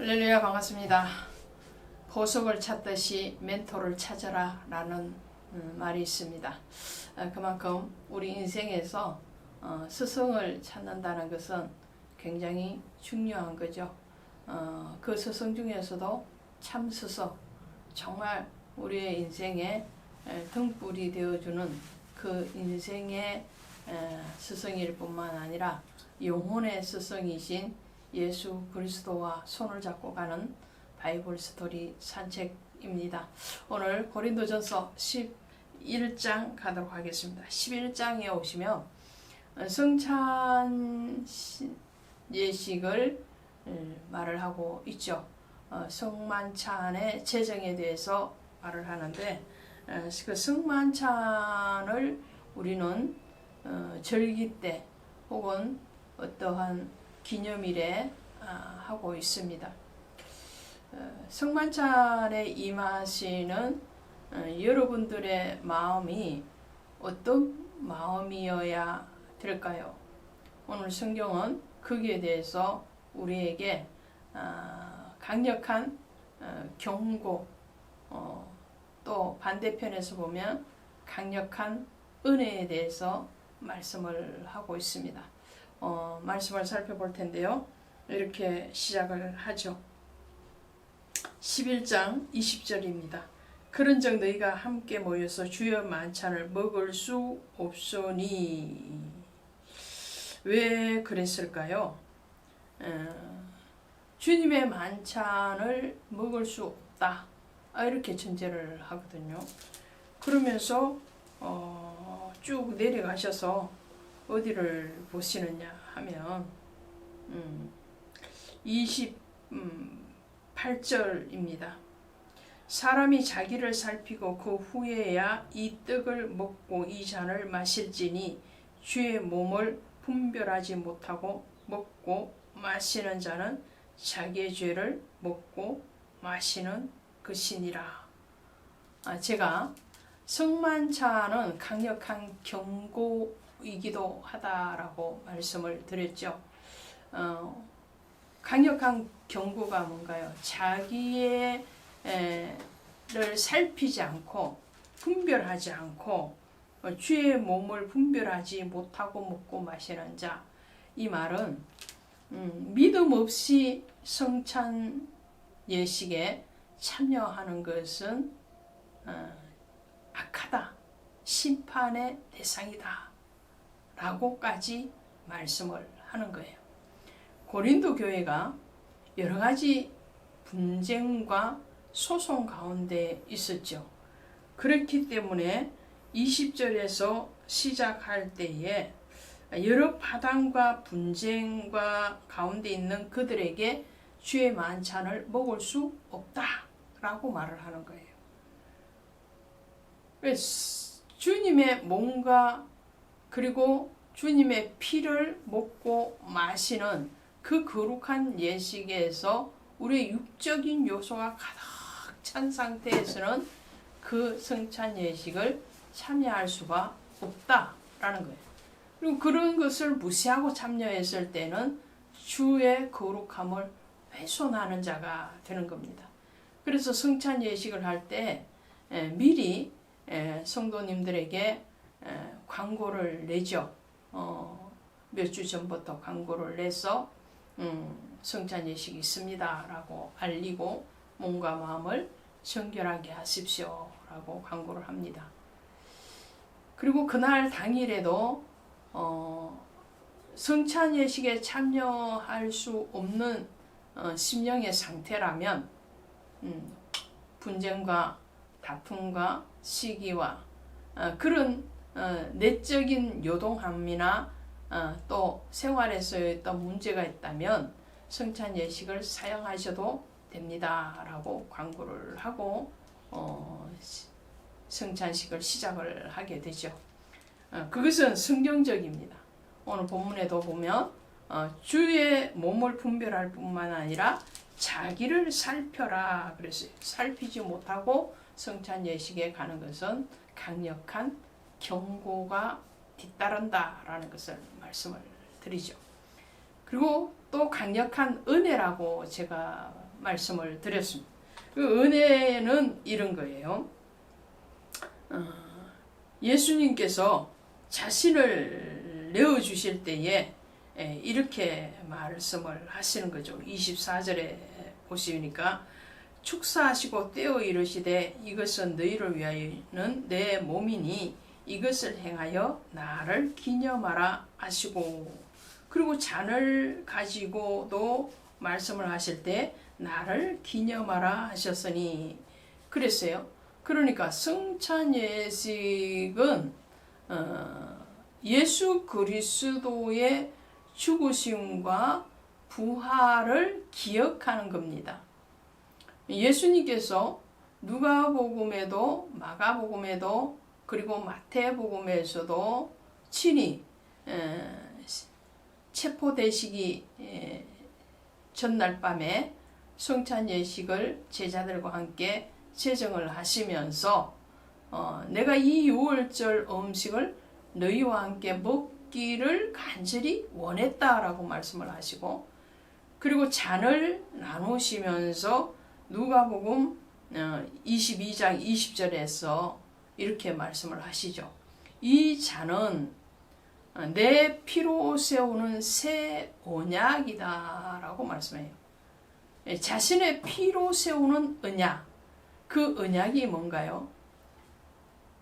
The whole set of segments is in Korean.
할렐루야 반갑습니다. 보석을 찾듯이 멘토를 찾아라 라는 음, 말이 있습니다. 어, 그만큼 우리 인생에서 어, 스승을 찾는다는 것은 굉장히 중요한 거죠. 어, 그 스승 중에서도 참 스승, 정말 우리의 인생에 에, 등불이 되어주는 그 인생의 에, 스승일 뿐만 아니라 영혼의 스승이신 예수 그리스도와 손을 잡고 가는 바이블 스토리 산책입니다. 오늘 고린도전서 11장 가도록 하겠습니다. 11장에 오시면 성찬 예식을 말을 하고 있죠. 어, 성만찬의 재정에 대해서 말을 하는데 그 성만찬을 우리는 어, 절기 때 혹은 어떠한 기념일에 아, 하고 있습니다. 어, 성만찬에 임하시는 어, 여러분들의 마음이 어떤 마음이어야 될까요? 오늘 성경은 거기에 대해서 우리에게 아, 강력한 어, 경고 또 반대편에서 보면 강력한 은혜에 대해서 말씀을 하고 있습니다. 어, 말씀을 살펴볼 텐데요. 이렇게 시작을 하죠. 11장 20절입니다. 그런즉 너희가 함께 모여서 주여 만찬을 먹을 수 없소니 왜 그랬을까요? 어, 주님의 만찬을 먹을 수 없다 아, 이렇게 전제를 하거든요. 그러면서 어, 쭉 내려가셔서 어디를 보시느냐 하면 음, 28절입니다. 사람이 자기를 살피고 그 후에야 이 떡을 먹고 이 잔을 마실지니 주의 몸을 분별하지 못하고 먹고 마시는 자는 자기의 죄를 먹고 마시는 것이니라. 아, 제가 성만차는 강력한 경고 이기도 하다라고 말씀을 드렸죠. 어, 강력한 경고가 뭔가요? 자기의 를 살피지 않고 분별하지 않고 어, 주의 몸을 분별하지 못하고 먹고 마시는 자. 이 말은 음, 믿음 없이 성찬 예식에 참여하는 것은 어, 악하다. 심판의 대상이다. 라고까지 말씀을 하는 거예요. 고린도 교회가 여러 가지 분쟁과 소송 가운데 있었죠. 그렇기 때문에 20절에서 시작할 때에 여러 파당과 분쟁과 가운데 있는 그들에게 주의 만찬을 먹을 수 없다 라고 말을 하는 거예요. 주님의 몸과 그리고 주님의 피를 먹고 마시는 그 거룩한 예식에서 우리의 육적인 요소가 가득 찬 상태에서는 그 성찬 예식을 참여할 수가 없다라는 거예요. 그리고 그런 것을 무시하고 참여했을 때는 주의 거룩함을 훼손하는 자가 되는 겁니다. 그래서 성찬 예식을 할 때 미리 성도님들에게 광고를 내죠. 어, 몇 주 전부터 광고를 내서 음, 성찬 예식이 있습니다라고 알리고 몸과 마음을 정결하게 하십시오라고 광고를 합니다. 그리고 그날 당일에도 어, 성찬 예식에 참여할 수 없는 어, 심령의 상태라면 음, 분쟁과 다툼과 시기와 어, 그런 어, 내적인 요동함이나 어, 또 생활에서의 어떤 문제가 있다면 성찬 예식을 사용하셔도 됩니다라고 광고를 하고 어, 성찬식을 시작을 하게 되죠. 어, 그것은 성경적입니다. 오늘 본문에도 보면 어, 주의 몸을 분별할 뿐만 아니라 자기를 살펴라 그랬어요. 살피지 못하고 성찬 예식에 가는 것은 강력한 경고가 뒤따른다라는 것을 말씀을 드리죠. 그리고 또 강력한 은혜라고 제가 말씀을 드렸습니다. 그 은혜는 이런 거예요. 어, 예수님께서 자신을 내어주실 때에 예, 이렇게 말씀을 하시는 거죠. 24절에 보시니까 축사하시고 떼어 이르시되 이것은 너희를 위하여는 내 몸이니 이것을 행하여 나를 기념하라 하시고 그리고 잔을 가지고도 말씀을 하실 때 나를 기념하라 하셨으니 그랬어요. 그러니까 성찬 예식은 어, 예수 그리스도의 죽으심과 부활을 기억하는 겁니다. 예수님께서 누가복음에도 마가복음에도 그리고 마태복음에서도 친히 체포되시기 전날 밤에 성찬 예식을 제자들과 함께 제정을 하시면서 어, 내가 이 유월절 음식을 너희와 함께 먹기를 간절히 원했다라고 말씀을 하시고 그리고 잔을 나누시면서 누가복음 22장 어, 20절에서 이렇게 말씀을 하시죠. 이 잔은 내 피로 세우는 새 언약이다라고 말씀해요. 예, 자신의 피로 세우는 언약. 그 언약이 뭔가요?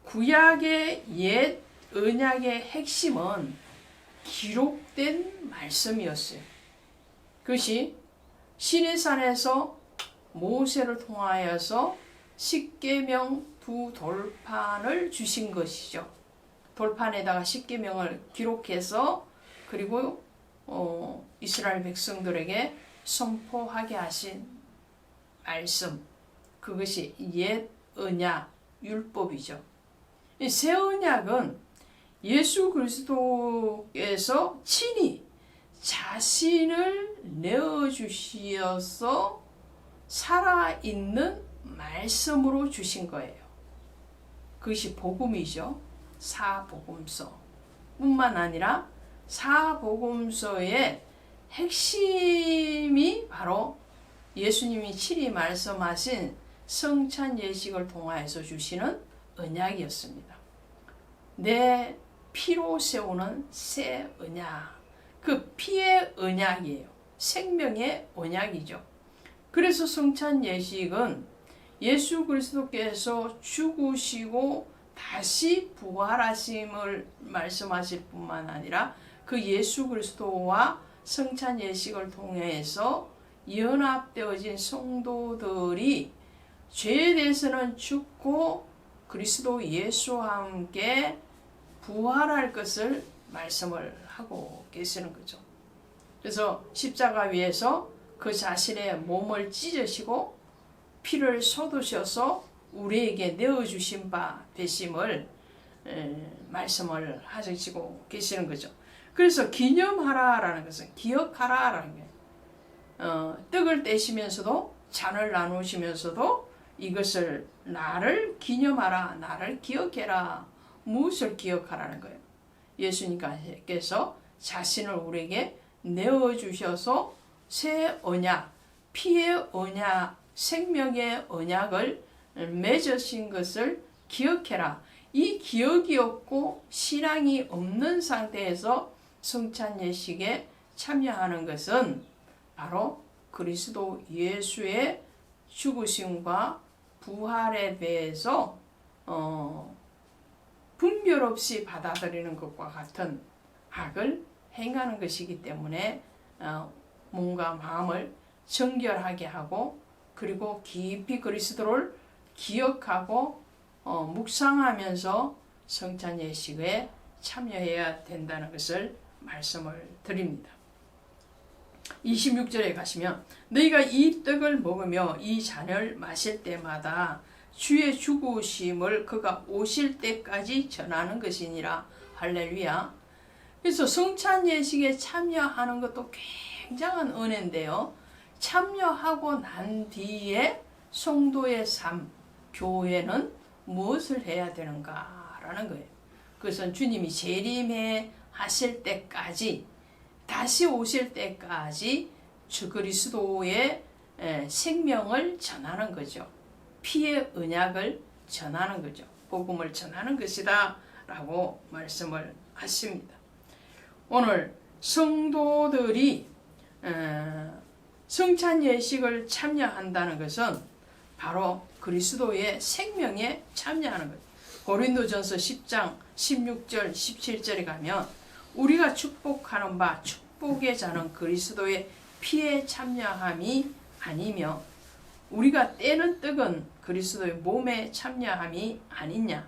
구약의 옛 언약의 핵심은 기록된 말씀이었어요. 그것이 시내산에서 모세를 통하여서 십계명 두 돌판을 주신 것이죠. 돌판에다가 십계명을 기록해서 그리고 어, 이스라엘 백성들에게 선포하게 하신 말씀 그것이 옛 언약 율법이죠. 새 언약은 예수 그리스도께서 친히 자신을 내어 주시어서 살아 있는 말씀으로 주신 거예요. 그것이 복음이죠. 사복음서. 뿐만 아니라 사복음서의 핵심이 바로 예수님이 친히 말씀하신 성찬 예식을 통하여서 주시는 언약이었습니다. 내 피로 세우는 새 언약. 그 피의 언약이에요. 생명의 언약이죠. 그래서 성찬 예식은 예수 그리스도께서 죽으시고 다시 부활하심을 말씀하실 뿐만 아니라 그 예수 그리스도와 성찬 예식을 통해서 연합되어진 성도들이 죄에 대해서는 죽고 그리스도 예수와 함께 부활할 것을 말씀을 하고 계시는 거죠. 그래서 십자가 위에서 그 자신의 몸을 찢으시고 피를 쏟으셔서 우리에게 내어주신 바 되심을 말씀을 하시고 계시는 거죠. 그래서 기념하라라는 것은 기억하라라는 게 어, 떡을 떼시면서도 잔을 나누시면서도 이것을 나를 기념하라, 나를 기억해라. 무엇을 기억하라는 거예요? 예수님께서 자신을 우리에게 내어주셔서 새 언약, 피의 언약, 생명의 언약을 맺으신 것을 기억해라. 이 기억이 없고 신앙이 없는 상태에서 성찬 예식에 참여하는 것은 바로 그리스도 예수의 죽으심과 부활에 대해서 어, 분별 없이 받아들이는 것과 같은 악을 행하는 것이기 때문에 어, 몸과 마음을 정결하게 하고 그리고 깊이 그리스도를 기억하고 어, 묵상하면서 성찬 예식에 참여해야 된다는 것을 말씀을 드립니다. 26절에 가시면 너희가 이 떡을 먹으며 이 잔을 마실 때마다 주의 죽으심을 그가 오실 때까지 전하는 것이니라 할렐루야. 그래서 성찬 예식에 참여하는 것도 굉장한 은혜인데요. 참여하고 난 뒤에 성도의 삶, 교회는 무엇을 해야 되는가라는 거예요. 그것은 주님이 재림해 하실 때까지 다시 오실 때까지 주 그리스도의 에, 생명을 전하는 거죠. 피의 언약을 전하는 거죠. 복음을 전하는 것이다 라고 말씀을 하십니다. 오늘 성도들이 에, 성찬 예식을 참여한다는 것은 바로 그리스도의 생명에 참여하는 것. 고린도전서 10장 16절 17절에 가면 우리가 축복하는 바 축복의 자는 그리스도의 피에 참여함이 아니며 우리가 떼는 떡은 그리스도의 몸에 참여함이 아니냐?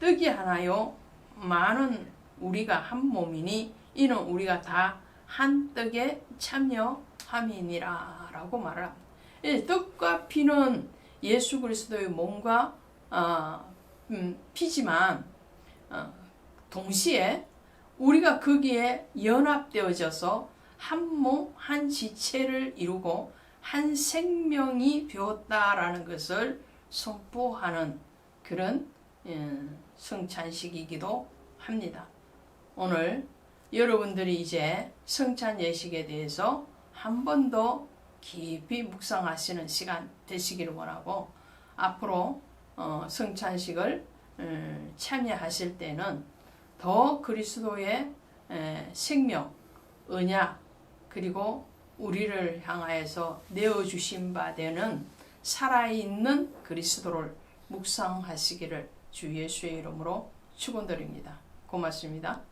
떡이 하나요? 많은 우리가 한 몸이니 이는 우리가 다 한 떡에 참여 함이니라 라고 말합니다. 이 떡과 피는 예수 그리스도의 몸과 어, 음, 피지만 어, 동시에 우리가 거기에 연합되어져서 한 몸, 한 지체를 이루고 한 생명이 되었다라는 것을 선포하는 그런 예, 성찬식이기도 합니다. 오늘 여러분들이 이제 성찬 예식에 대해서 한 번 더 깊이 묵상하시는 시간 되시기를 원하고 앞으로 어, 성찬식을 음, 참여하실 때는 더 그리스도의 에, 생명, 언약 그리고 우리를 향하여서 내어 주신 바 되는 살아있는 그리스도를 묵상하시기를 주 예수의 이름으로 축원드립니다. 고맙습니다.